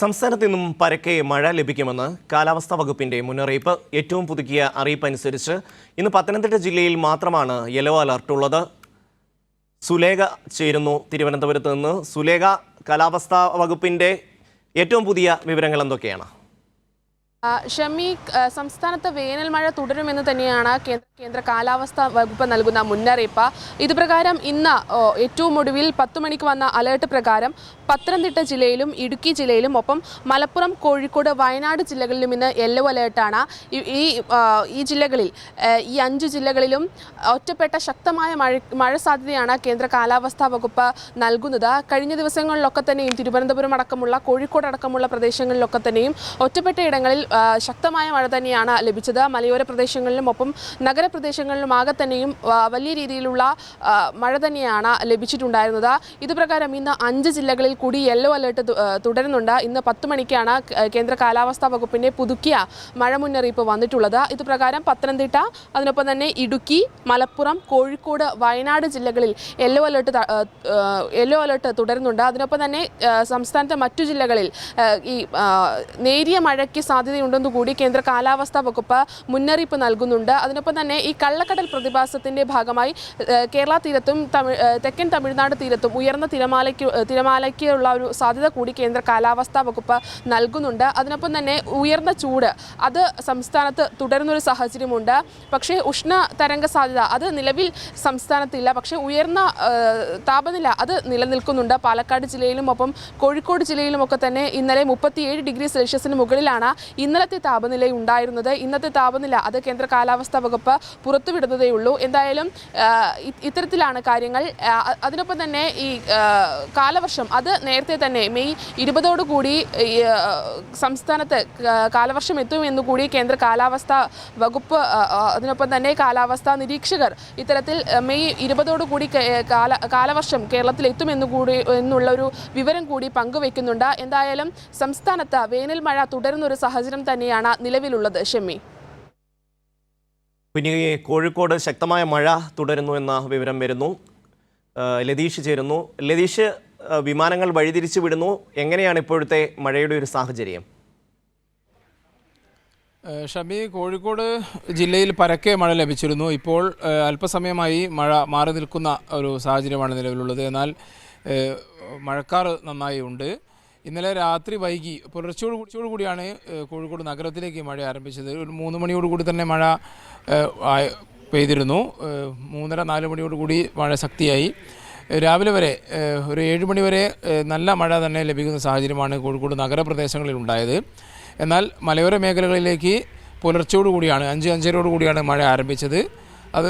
സംസ്ഥാനത്ത് നിന്നും പരക്കെ മഴ ലഭിക്കുമെന്ന് കാലാവസ്ഥാ വകുപ്പിന്റെ മുന്നറിയിപ്പ്. ഏറ്റവും പുതുക്കിയ അറിയിപ്പ് അനുസരിച്ച് ഇന്ന് പത്തനംതിട്ട ജില്ലയിൽ മാത്രമാണ് യെല്ലോ അലർട്ട് ഉള്ളത്. സുലേഖ ചേരുന്നു തിരുവനന്തപുരത്ത് നിന്ന്. സുലേഖ കാലാവസ്ഥാ വകുപ്പിന്റെ ഏറ്റവും പുതിയ വിവരങ്ങൾ എന്തൊക്കെയാണ്? ഷമി സംസ്ഥാനത്ത് വേനൽ മഴ തുടരുമെന്ന് തന്നെയാണ് കേന്ദ്ര കേന്ദ്ര കാലാവസ്ഥാ വകുപ്പ് നൽകുന്ന മുന്നറിയിപ്പ്. ഇതുപ്രകാരം ഇന്ന് ഏറ്റവും ഒടുവിൽ പത്ത് മണിക്ക് വന്ന അലേർട്ട് പ്രകാരം പത്തനംതിട്ട ജില്ലയിലും ഇടുക്കി ജില്ലയിലും ഒപ്പം മലപ്പുറം കോഴിക്കോട് വയനാട് ജില്ലകളിലും ഇന്ന് യെല്ലോ അലേർട്ടാണ്. ഈ- ഈ ജില്ലകളിൽ ഈ അഞ്ച് ജില്ലകളിലും ഒറ്റപ്പെട്ട ശക്തമായ മഴ മഴ സാധ്യതയാണ് കേന്ദ്ര കാലാവസ്ഥാ വകുപ്പ് നൽകുന്നത്. കഴിഞ്ഞ ദിവസങ്ങളിലൊക്കെ തന്നെയും തിരുവനന്തപുരം അടക്കമുള്ള കോഴിക്കോട് അടക്കമുള്ള പ്രദേശങ്ങളിലൊക്കെ തന്നെയും ഒറ്റപ്പെട്ട ഇടങ്ങളിൽ ശക്തമായ മഴ തന്നെയാണ് ലഭിച്ചത്. മലയോര പ്രദേശങ്ങളിലും ഒപ്പം നഗരപ്രദേശങ്ങളിലും ആകെ തന്നെയും വലിയ രീതിയിലുള്ള മഴ തന്നെയാണ് ലഭിച്ചിട്ടുണ്ടായിരുന്നത്. ഇതുപ്രകാരം ഇന്ന് അഞ്ച് ജില്ലകളിൽ കൂടി യെല്ലോ അലേർട്ട് തുടരുന്നുണ്ട്. ഇന്ന് പത്ത് മണിക്കാണ് കേന്ദ്ര കാലാവസ്ഥാ വകുപ്പിന്റെ പുതുക്കിയ മഴ മുന്നറിയിപ്പ് വന്നിട്ടുള്ളത്. ഇതുപ്രകാരം പത്തനംതിട്ട അതിനൊപ്പം തന്നെ ഇടുക്കി മലപ്പുറം കോഴിക്കോട് വയനാട് ജില്ലകളിൽ യെല്ലോ അലേർട്ട് യെല്ലോ അലേർട്ട് തുടരുന്നുണ്ട്. അതിനൊപ്പം തന്നെ സംസ്ഥാനത്തെ മറ്റു ജില്ലകളിൽ ഈ നേരിയ മഴയ്ക്ക് സാധ്യതയുണ്ടെന്ന് കൂടി കേന്ദ്ര കാലാവസ്ഥാ വകുപ്പ് മുന്നറിയിപ്പ് നൽകുന്നുണ്ട്. അതിനൊപ്പം തന്നെ ഈ കള്ളക്കടൽ പ്രതിഭാസത്തിന്റെ ഭാഗമായി കേരള തീരത്തും തെക്കൻ തമിഴ്നാട് തീരത്തും ഉയർന്ന തിരമാലയ്ക്ക് തിരമാലയ്ക്കുള്ള ഒരു സാധ്യത കൂടി കേന്ദ്ര കാലാവസ്ഥാ വകുപ്പ് നൽകുന്നുണ്ട്. അതിനൊപ്പം തന്നെ ഉയർന്ന ചൂട് അത് സംസ്ഥാനത്ത് തുടരുന്നൊരു സാഹചര്യമുണ്ട്. പക്ഷേ ഉഷ്ണ തരംഗ സാധ്യത അത് നിലവിൽ സംസ്ഥാനത്തില്ല. പക്ഷേ ഉയർന്ന താപനില അത് നിലനിൽക്കുന്നുണ്ട്. പാലക്കാട് ജില്ലയിലും ഒപ്പം കോഴിക്കോട് ജില്ലയിലും ഒക്കെ തന്നെ ഇന്നലെ മുപ്പത്തിയേഴ് ഡിഗ്രി സെൽഷ്യസിന് മുകളിലാണ്. ഇന്നലത്തെ താപനില ഉണ്ടായിരുന്നത് ഇന്നത്തെ താപനില അത് കേന്ദ്ര കാലാവസ്ഥാ വകുപ്പ് പുറത്തുവിടുന്നതേ ഉള്ളൂ. എന്തായാലും ഇത്തരത്തിലാണ് കാര്യങ്ങൾ. അതിനൊപ്പം തന്നെ ഈ കാലവർഷം അത് നേരത്തെ തന്നെ മെയ് ഇരുപതോടുകൂടി സംസ്ഥാനത്ത് കാലവർഷം എത്തുമെന്ന് കൂടി കേന്ദ്ര കാലാവസ്ഥാ വകുപ്പ് അതിനൊപ്പം തന്നെ കാലാവസ്ഥാ നിരീക്ഷകർ ഇത്തരത്തിൽ മെയ് ഇരുപതോടുകൂടി കൂടി കാല കാലവർഷം കേരളത്തിൽ എത്തുമെന്ന് കൂടി എന്നുള്ള ഒരു വിവരം കൂടി പങ്കുവെക്കുന്നുണ്ട്. എന്തായാലും സംസ്ഥാനത്ത് വേനൽ മഴ തുടരുന്ന ഒരു സാഹചര്യം തന്നെയാണ് നിലവിലുള്ളത് ഷെമ്മി. പിന്നെ കോഴിക്കോട് ശക്തമായ മഴ തുടരുന്നു എന്ന വിവരം വരുന്നു. ലതീഷ് ചേരുന്നു. ലതീഷ് വിമാനങ്ങൾ വഴിതിരിച്ചു വിടുന്നു. എങ്ങനെയാണ് ഇപ്പോഴത്തെ മഴയുടെ ഒരു സാഹചര്യം? ഷമി കോഴിക്കോട് ജില്ലയിൽ പരക്കെ മഴ ലഭിച്ചിരുന്നു. ഇപ്പോൾ അല്പസമയമായി മഴ മാറി നിൽക്കുന്ന ഒരു സാഹചര്യമാണ് നിലവിലുള്ളത്. എന്നാൽ മഴക്കാർ നന്നായി ഉണ്ട്. ഇന്നലെ രാത്രി വൈകി പുലർച്ചയോട് കൂടി കൂടിയാണ് കോഴിക്കോട് നഗരത്തിലേക്ക് മഴ ആരംഭിച്ചത്. ഒരു മൂന്ന് മണിയോടുകൂടി തന്നെ മഴ പെയ്തിരുന്നു. മൂന്നര നാല് മണിയോടുകൂടി മഴ ശക്തിയായി. രാവിലെ വരെ ഒരു ഏഴ് മണി വരെ നല്ല മഴ തന്നെ ലഭിക്കുന്ന സാഹചര്യമാണ് കോഴിക്കോട് നഗരപ്രദേശങ്ങളിൽ ഉണ്ടായത്. എന്നാൽ മലയോര മേഖലകളിലേക്ക് പുലർച്ചയോടുകൂടിയാണ് അഞ്ച് അഞ്ചരയോടുകൂടിയാണ് മഴ ആരംഭിച്ചത്. അത്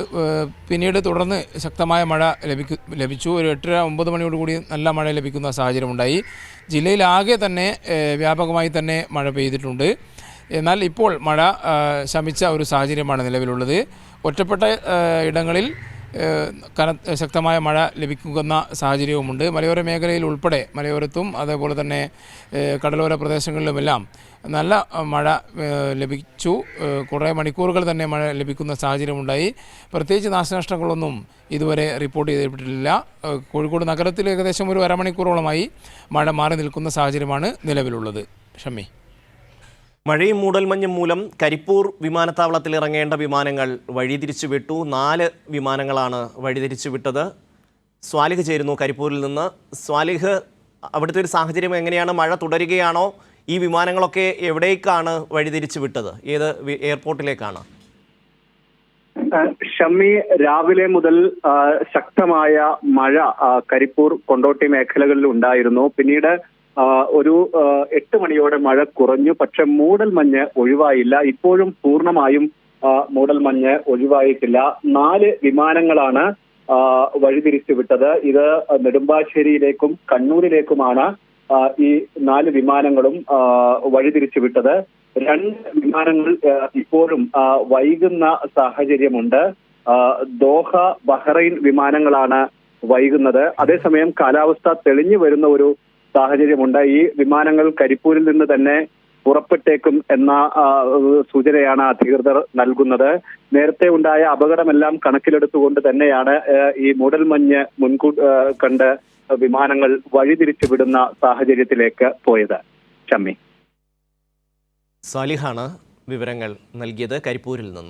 പിന്നീട് തുടർന്ന് ശക്തമായ മഴ ലഭിക്കു ലഭിച്ചു. ഒരു എട്ടര ഒമ്പത് മണിയോടുകൂടി നല്ല മഴ ലഭിക്കുന്ന സാഹചര്യമുണ്ടായി. ജില്ലയിലാകെ തന്നെ വ്യാപകമായി തന്നെ മഴ പെയ്തിട്ടുണ്ട്. എന്നാൽ ഇപ്പോൾ മഴ ശമിച്ച ഒരു സാഹചര്യമാണ് നിലവിലുള്ളത്. ഒറ്റപ്പെട്ട ഇടങ്ങളിൽ കന ശക്തമായ മഴ ലഭിക്കുന്ന സാഹചര്യവുമുണ്ട്. മലയോര മേഖലയിൽ ഉൾപ്പെടെ മലയോരത്തും അതേപോലെ തന്നെ കടലോര പ്രദേശങ്ങളിലുമെല്ലാം നല്ല മഴ ലഭിച്ചു. കുറേ മണിക്കൂറുകൾ തന്നെ മഴ ലഭിക്കുന്ന സാഹചര്യമുണ്ടായി. പ്രത്യേകിച്ച് നാശനഷ്ടങ്ങളൊന്നും ഇതുവരെ റിപ്പോർട്ട് ചെയ്തിട്ടില്ല. കോഴിക്കോട് നഗരത്തിൽ ഏകദേശം ഒരു അരമണിക്കൂറോളമായി മഴ മാറി നിൽക്കുന്ന സാഹചര്യമാണ് നിലവിലുള്ളത്. ഷമ്മി. മഴയും മൂടൽമഞ്ഞും മൂലം കരിപ്പൂർ വിമാനത്താവളത്തിൽ ഇറങ്ങേണ്ട വിമാനങ്ങൾ വഴിതിരിച്ചു വിട്ടു നാല് വിമാനങ്ങളാണ് വഴിതിരിച്ചു വിട്ടത് സ്വാലിഹ് ചേരുന്നു കരിപ്പൂരിൽ നിന്ന്. സ്വാലിഹ് അവിടുത്തെ ഒരു സാഹചര്യം എങ്ങനെയാണ്? മഴ തുടരുകയാണോ? ഈ വിമാനങ്ങളൊക്കെ എവിടേക്കാണ് വഴിതിരിച്ചു വിട്ടത് ഏത് എയർപോർട്ടിലേക്കാണ്? ഷമ്മി രാവിലെ മുതൽ ശക്തമായ മഴ കരിപ്പൂർ കൊണ്ടോട്ടി മേഖലകളിൽ ഉണ്ടായിരുന്നു. പിന്നീട് ഒരു എട്ട് മണിയോടെ മഴ കുറഞ്ഞു. പക്ഷെ മൂടൽ മഞ്ഞ് ഒഴിവായില്ല. ഇപ്പോഴും പൂർണമായും മൂടൽ മഞ്ഞ് ഒഴിവായിട്ടില്ല. നാല് വിമാനങ്ങളാണ് വഴിതിരിച്ചു വിട്ടത്. ഇത് നെടുമ്പാശ്ശേരിയിലേക്കും കണ്ണൂരിലേക്കുമാണ് ഈ നാല് വിമാനങ്ങളും വഴിതിരിച്ചു വിട്ടത്. രണ്ട് വിമാനങ്ങൾ ഇപ്പോഴും വൈകുന്ന സാഹചര്യമുണ്ട്. ദോഹ ബഹ്റൈൻ വിമാനങ്ങളാണ് വൈകുന്നത്. അതേസമയം കാലാവസ്ഥ തെളിഞ്ഞു വരുന്ന ഒരു സാഹചര്യമുണ്ട് ഈ വിമാനങ്ങൾ കരിപ്പൂരിൽ നിന്ന് തന്നെ പുറപ്പെട്ടേക്കും എന്ന സൂചനയാണ് അധികൃതർ നൽകുന്നത്. നേരത്തെ ഉണ്ടായ അപകടമെല്ലാം കണക്കിലെടുത്തുകൊണ്ട് തന്നെയാണ് ഈ മൂടൽമഞ്ഞ് മുൻകൂട്ടി കണ്ട് വിമാനങ്ങൾ വഴിതിരിച്ചു വിടുന്ന സാഹചര്യത്തിലേക്ക് പോയത്. ഷമ്മി. സാലിഹാണ് വിവരങ്ങൾ നൽകിയത് കരിപ്പൂരിൽ നിന്ന്.